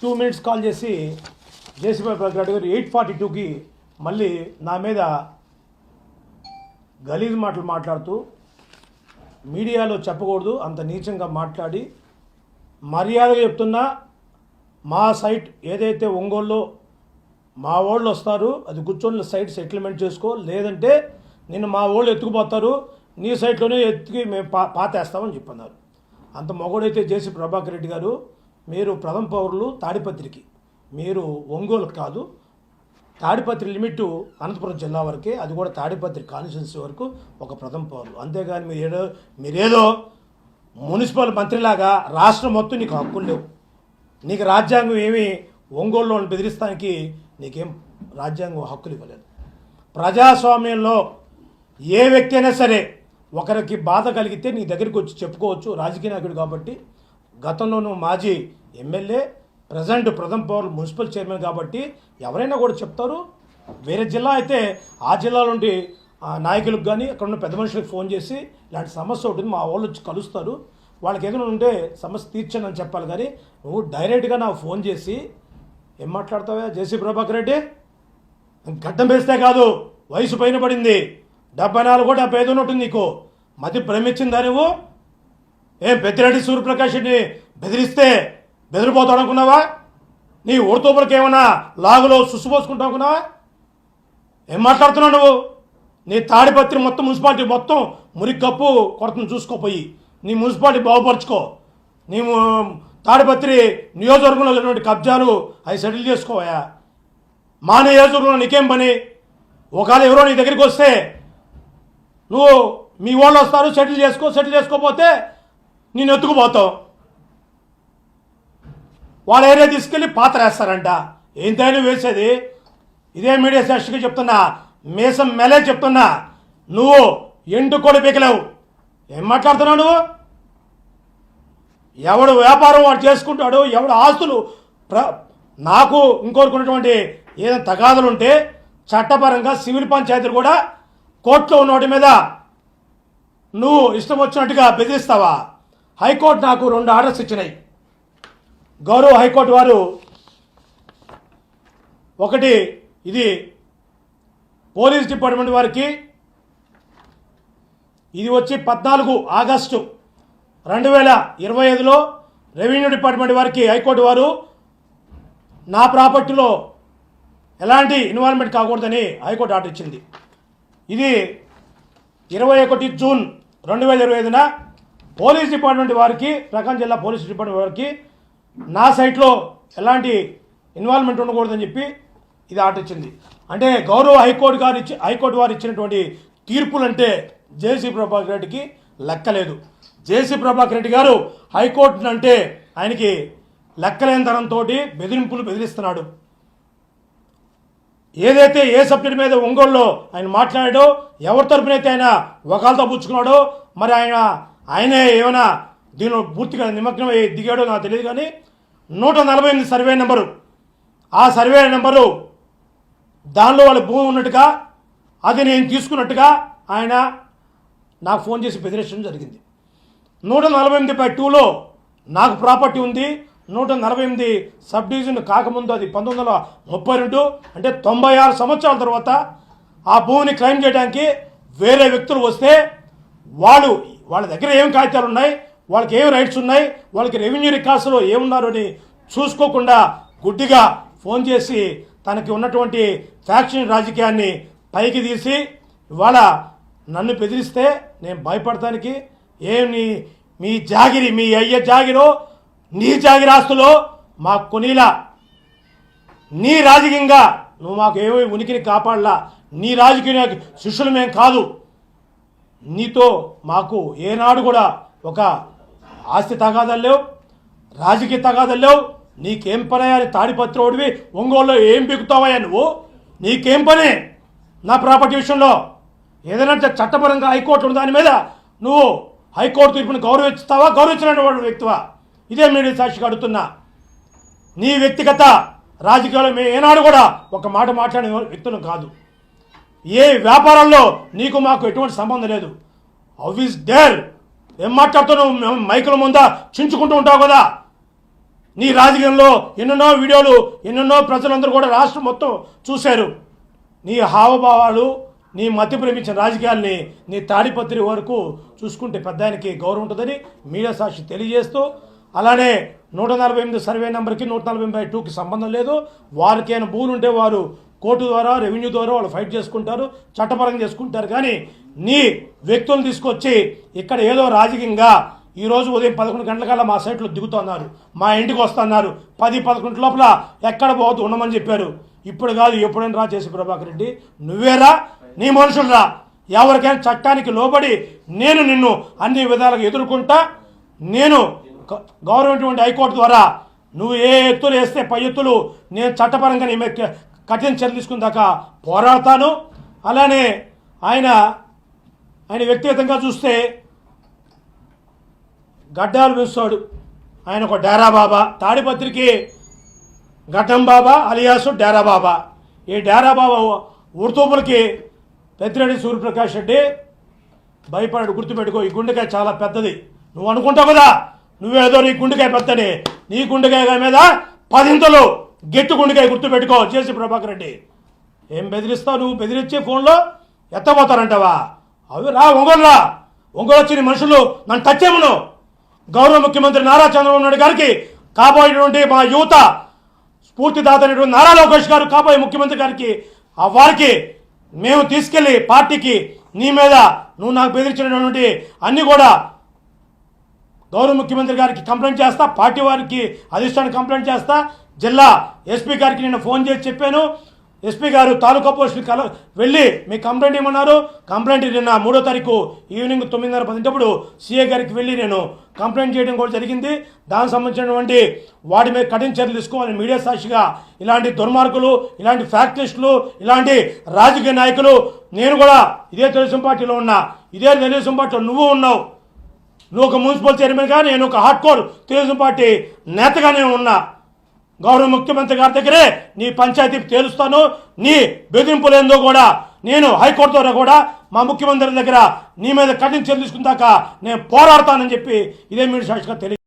Two minutes call చేసి JCB ప్రకాడ్ గారు ఎయిట్ ఫార్టీ టూకి మళ్ళీ నా మీద గలీజ్ మాటలు మాట్లాడుతూ మీడియాలో చెప్పకూడదు అంత నీచంగా మాట్లాడి మర్యాదగా చెప్తున్నా మా సైట్ ఏదైతే ఒంగోలులో మా వాళ్ళు వస్తారు అది కూర్చొని సైట్ సెటిల్మెంట్ చేసుకో లేదంటే నిన్ను మా వాళ్ళు ఎత్తుకుపోతారు నీ సైట్లోనే ఎత్తుకి మేము పా పాతేస్తామని చెప్పన్నారు. అంత మొగడైతే జేసీ ప్రభాకర్ రెడ్డి గారు మీరు ప్రథమ పౌరులు తాడిపత్రికి. మీరు ఒంగోలు కాదు తాడిపత్రి లిమిట్ అనంతపురం జిల్లా వరకే అది కూడా తాడిపత్రి కాన్స్టిట్యున్సీ వరకు ఒక ప్రథమ పౌరులు. అంతేగాని మీరు ఏదో మీరేదో మున్సిపల్ మంత్రిలాగా రాష్ట్రం మొత్తం నీకు హక్కులు లేవు. నీకు రాజ్యాంగం ఏమి ఒంగోలులో బెదిరిస్తానికి నీకేం రాజ్యాంగం హక్కులు ఇవ్వలేదు. ప్రజాస్వామ్యంలో ఏ వ్యక్తి అయినా సరే ఒకరికి బాధ కలిగితే నీ దగ్గరికి వచ్చి చెప్పుకోవచ్చు. రాజకీయ నాయకుడు కాబట్టి గతంలోనూ మాజీ ఎమ్మెల్యే ప్రజెంట్ ప్రథమ్ పవర్ మున్సిపల్ చైర్మన్ కాబట్టి ఎవరైనా కూడా చెప్తారు. వేరే జిల్లా అయితే ఆ జిల్లా నుండి నాయకులకు కానీ అక్కడ ఉన్న పెద్ద మనుషులకు ఫోన్ చేసి ఇలాంటి సమస్య ఉంటుంది మా వాళ్ళు వచ్చి కలుస్తారు. వాళ్ళకి ఏదైనా ఉంటే సమస్య తీర్చండి అని చెప్పాలి కానీ నువ్వు డైరెక్ట్గా నాకు ఫోన్ చేసి ఏం మాట్లాడతావా? జేసీ ప్రభాకర్ రెడ్డి? గడ్డం వేస్తే కాదు వయసు పైన పడింది. డెబ్బై నాలుగు డెబ్బై ఐదు ఉంటుంది నీకు. మతి భ్రమించిందా నువ్వు? ఏం పెద్దిరెడ్డి సూర్యప్రకాష్ రెడ్డిని బెదిరిస్తే బెదిరిపోతాడు అనుకున్నావా? నీ ఓడితోపులకి ఏమన్నా లాగులో సుసుపోసుకుంటావు అనుకున్నావా? ఏం మాట్లాడుతున్నావు నువ్వు? నీ తాడిపత్రి మొత్తం మున్సిపాలిటీ మొత్తం మురికి కప్పు కొరతను చూసుకోపోయి నీ మున్సిపాలిటీ బాగుపరచుకో. నీ తాడిపత్రి నియోజకవర్గంలో ఉన్నటువంటి కబ్జాలు అవి సెటిల్ చేసుకోవయా మా నియోజకవర్గంలో నీకేం పని? ఒకవేళ ఎవరో నీ దగ్గరికి వస్తే నువ్వు మీ వాళ్ళు వస్తారు సెటిల్ చేసుకో సెటిల్ చేసుకోకపోతే నేను ఎత్తుకుపోతావు వాళ్ళ ఏరియా తీసుకెళ్ళి పాత్ర వేస్తారంట. ఏంటైనా వేసేది? ఇదే మీడియా సాక్షిగా చెప్తున్నా. మీసం మెలే చెప్తున్నా. నువ్వు ఎండు కోడి పీకలేవు. ఏం మాట్లాడుతున్నావు నువ్వు? ఎవడు వ్యాపారం వాడు చేసుకుంటాడు ఎవడు ఆస్తులు ప్ర నాకు ఇంకోరుకున్నటువంటి ఏదైనా తగాదులు ఉంటే చట్టపరంగా సివిల్ పంచాయతీలు కూడా కోర్టులో ఉన్న మీద నువ్వు ఇష్టం వచ్చినట్టుగా బెదిరిస్తావా? హైకోర్టు నాకు రెండు ఆర్డర్స్ ఇచ్చినాయి. గౌరవ హైకోర్టు వారు ఒకటి ఇది పోలీస్ డిపార్ట్మెంట్ వారికి ఇది వచ్చి పద్నాలుగు ఆగస్టు రెండు వేల ఇరవై ఐదులో రెవెన్యూ డిపార్ట్మెంట్ వారికి హైకోర్టు వారు నా ప్రాపర్టీలో ఎలాంటి ఇన్వాల్వ్మెంట్ కాకూడదని హైకోర్టు ఆర్డర్ ఇచ్చింది. ఇది ఇరవై ఒకటి జూన్ రెండు వేల ఇరవై ఐదున పోలీస్ డిపార్ట్మెంట్ వారికి ప్రకాశం జిల్లా పోలీస్ డిపార్ట్మెంట్ వారికి నా సైట్లో ఎలాంటి ఇన్వాల్వ్మెంట్ ఉండకూడదని చెప్పి ఇది ఆట ఇచ్చింది. అంటే గౌరవ హైకోర్టు గారు ఇచ్చి హైకోర్టు వారు ఇచ్చినటువంటి తీర్పులు అంటే జేసీ ప్రభాకర్ రెడ్డికి లెక్కలేదు. జేసీ ప్రభాకర్ రెడ్డి గారు హైకోర్టు అంటే ఆయనకి లెక్కలేని తరంతో బెదిరింపులు బెదిరిస్తున్నాడు. ఏదైతే ఏ సబ్జెక్ట్ మీద ఒంగోలులో ఆయన మాట్లాడాడో ఎవరి తరపునైతే ఆయన ఒకళ్ళతో పుచ్చుకున్నాడో మరి ఆయన ఆయనే ఏమైనా దీనిలో పూర్తిగా నిమగ్నం అయ్యి దిగాడో నాకు తెలియదు కానీ నూట నలభై ఎనిమిది సర్వే నెంబరు. ఆ సర్వే నెంబరు దానిలో వాళ్ళ భూమి ఉన్నట్టుగా అది నేను తీసుకున్నట్టుగా ఆయన నాకు ఫోన్ చేసి బెదిరించడం జరిగింది. నూట నలభై ఎనిమిది బై టూలో నాకు ప్రాపర్టీ ఉంది. నూట నలభై ఎనిమిది సబ్ డివిజన్ కాకముందు అది పంతొమ్మిది వందల ముప్పై రెండు అంటే తొంభై ఆరు సంవత్సరాల తర్వాత ఆ భూమిని క్లెయిమ్ చేయడానికి వేరే వ్యక్తులు వస్తే వాళ్ళు వాళ్ళ దగ్గర ఏం కాగితాలు ఉన్నాయి? వాళ్ళకి ఏం రైట్స్ ఉన్నాయి? వాళ్ళకి రెవెన్యూ రికార్డ్స్లో ఏమున్నారు అని చూసుకోకుండా గుడ్డిగా ఫోన్ చేసి తనకి ఉన్నటువంటి ఫ్యాక్షన్ రాజకీయాన్ని పైకి తీసి ఇవాళ నన్ను బెదిరిస్తే నేను భయపడటానికి ఏమి నీ మీ జాగిరి మీ అయ్య జాగిరో నీ జాగిరాస్తులో మా కొనీలా నీ రాజకీయంగా నువ్వు మాకు ఏమీ ఉనికిని కాపాడలా. నీ రాజకీయ శిష్యులు మేం కాదు. నీతో మాకు ఏనాడు కూడా ఒక ఆస్తి తగాదాలు లేవు రాజకీయ తగాదాలు లేవు. నీకేం పని అని తాడిపత్రోడివి ఒంగోలులో ఏం బిగుతావయ్యా నువ్వు? నీకేం పని నా ప్రాపర్టీ విషయంలో? ఏదైనా చట్టపరంగా హైకోర్టు ఉన్న దాని మీద నువ్వు హైకోర్టు తీర్పును గౌరవిస్తావా? గౌరవించినటువంటి వ్యక్తివా? ఇదే మీడియా సాక్షిగా అడుగుతున్నా. నీ వ్యక్తిగత రాజకీయాల్లో మేము ఏనాడు కూడా ఒక మాట మాట్లాడే వ్యక్తులు కాదు. ఏ వ్యాపారాల్లో నీకు మాకు ఎటువంటి సంబంధం లేదు. హౌ ఇస్ డేర్ ఏం మాట్లాడుతున్నావు? మైకుల ముందా చించుకుంటూ ఉంటావు కదా. నీ రాజకీయంలో ఎన్నెన్నో వీడియోలు ఎన్నెన్నో ప్రజలందరూ కూడా రాష్ట్రం మొత్తం చూశారు. నీ హావభావాలు నీ మతి ప్రేమించిన రాజకీయాల్ని నీ తాడిపత్రి వరకు చూసుకుంటే పెద్ద ఆయనకి గౌరవం ఉంటుందని మీడియా సాక్షి తెలియజేస్తూ అలానే నూట నలభై ఎనిమిది సర్వే నెంబర్కి నూట నలభై ఎనభై టూకి సంబంధం లేదు. వారికి అయిన భూములు ఉంటే వారు కోర్టు ద్వారా రెవెన్యూ ద్వారా వాళ్ళు ఫైట్ చేసుకుంటారు చట్టపరంగా చేసుకుంటారు. కానీ నీ వ్యక్తులను తీసుకొచ్చి ఇక్కడ ఏదో రాజకీయంగా ఈరోజు ఉదయం పదకొండు గంటలకల్లా మా సైట్లో దిగుతున్నారు మా ఇంటికి వస్తున్నారు. పది పదకొండు లోపల ఎక్కడ పోవద్దు ఉండమని చెప్పారు. ఇప్పుడు కాదు ఎప్పుడైనా రా చేసి ప్రభాకర్ రెడ్డి. నువ్వేరా నీ మనుషులరా ఎవరికైనా చట్టానికి లోబడి నేను నిన్ను అన్ని విధాలుగా ఎదుర్కొంటా. నేను గ- వంటి హైకోర్టు ద్వారా నువ్వు ఏ ఎత్తులు వేస్తే పై ఎత్తులు నేను చట్టపరంగా నీ మీద కఠిన చర్య తీసుకున్న దాకా పోరాడతాను. అలానే ఆయన ఆయన వ్యక్తిగతంగా చూస్తే గడ్డాలు వేస్తాడు. ఆయన ఒక డేరా బాబా. తాడిపత్రికి గడ్డం బాబా అలియాసు డేరా బాబా. ఈ డేరా బాబా ఉర్తూపులకి పెద్దిరెడ్డి సూర్యప్రకాష్ రెడ్డి భయపడాడు. గుర్తుపెట్టుకో ఈ గుండెకాయ చాలా పెద్దది. నువ్వు అనుకుంటావు కదా నువ్వేదో నీ గుండెకాయ పెద్దని నీ గుండెకాయ మీద పదింతలు గెట్టు గుండెకాయ గుర్తుపెట్టుకో చేసి ప్రభాకర్ రెడ్డి. ఏం బెదిరిస్తావు నువ్వు? బెదిరించి ఫోన్లో ఎత్తపోతారంటావా అవి రా ఒంగోలురా ఒంగోలు వచ్చిన మనుషులు నన్ను టచ్ చేయమను. గౌరవ ముఖ్యమంత్రి నారా చంద్రబాబు నాయుడు గారికి కాబోయేటువంటి మా యువత స్ఫూర్తిదాత అనేటువంటి నారా లోకేష్ గారు కాబోయే ముఖ్యమంత్రి గారికి ఆ వారికి మేము తీసుకెళ్ళి పార్టీకి నీ మీద నువ్వు నాకు బెదిరించినటువంటి అన్నీ కూడా గౌరవ ముఖ్యమంత్రి గారికి కంప్లైంట్ చేస్తా పార్టీ వారికి అధిష్టానం కంప్లైంట్ చేస్తా. జిల్లా ఎస్పీ గారికి నేను ఫోన్ చేసి చెప్పాను. ఎస్పీ గారు తాలూకా పోస్టులు కల వెళ్ళి మీ కంప్లైంట్ ఇవ్వమన్నారు కంప్లైంట్ నిన్న మూడో తారీఖు ఈవినింగ్ తొమ్మిదిన్నర పదింటప్పుడు సీఏ గారికి వెళ్ళి నేను కంప్లైంట్ చేయడం కూడా జరిగింది. దానికి సంబంధించినటువంటి వాటి మీద కఠిన చర్యలు తీసుకోవాలని మీడియా సాక్షిగా ఇలాంటి దుర్మార్గులు ఇలాంటి ఫ్యాక్టరిస్టులు ఇలాంటి రాజకీయ నాయకులు నేను కూడా ఇదే తెలుగుదేశం పార్టీలో ఉన్నా ఇదే తెలుగుదేశం పార్టీలో నువ్వు ఉన్నావు. నువ్వు ఒక మున్సిపల్ చైర్మన్గా నేను ఒక హార్డ్ కోర్ తెలుగుదేశం పార్టీ నేతగా నేను ఉన్నా. గౌరవ ముఖ్యమంత్రి గారి దగ్గరే నీ పంచాయతీ తేలుస్తాను. నీ బెదిరింపులేందో కూడా నేను హైకోర్టు ద్వారా కూడా మా ముఖ్యమంత్రి దగ్గర నీ మీద కఠిన చర్యలు తీసుకుందాక నేను పోరాడతానని చెప్పి ఇదే మీరు సాక్షిగా తెలియ